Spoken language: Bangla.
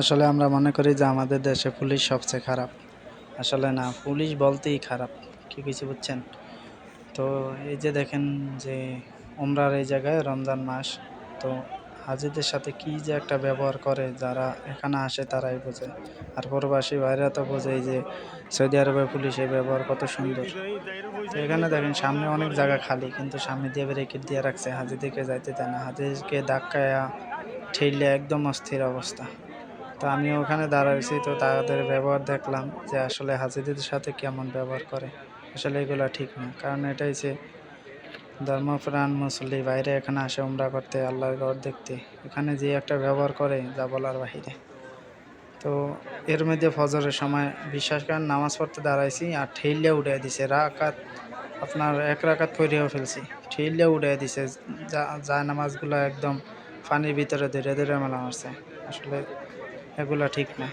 আসলে আমরা মনে করি যে আমাদের দেশে পুলিশ সবচেয়ে খারাপ। আসলে না, পুলিশ বলতেই খারাপ, কি কিছু বুঝছেন? তো এই যে দেখেন যে ওমরার এই জায়গায় রমজান মাস, তো হাজিদের সাথে কি যে একটা ব্যবহার করে, যারা এখানে আসে তারাই বোঝে। আর প্রবাসী বাইরে তো বোঝে যে সৌদি আরবের পুলিশের ব্যবহার কত সুন্দর। তো এখানে দেখেন, সামনে অনেক জায়গা খালি, কিন্তু সামনে দিয়ে ব্রেকেট দিয়ে রাখছে, হাজিদেরকে যাইতে দেয় না। হাজিদেরকে ধাক্কায়া ঠেললে একদম অস্থির অবস্থা। তো আমি ওখানে দাঁড়াইছি, তো তাদের ব্যবহার দেখলাম যে আসলে হাজিদের সাথে কেমন ব্যবহার করে। আসলে এগুলো ঠিক না, কারণ এটা হচ্ছে ধর্মপ্রাণ মুসল্লি, বাইরে এখানে আসে উমরা করতে, আল্লাহর ঘর দেখতে, এখানে যে একটা ব্যবহার করে, যা বলার বাহিরে। তো এর মধ্যে ফজরের সময় বিশ্বাস করেন, নামাজ পড়তে দাঁড়াইছি আর ঠেললে উঠে দিছে, রাকাত আপনার এক রাকাত পড়িয়েও ফেলছি। ঠেললে উঠে দিছে, যা যা নামাজগুলো একদম পানির ভিতরে ধীরে ধীরে মেলা মারছে আসলে এগুলো ঠিক না।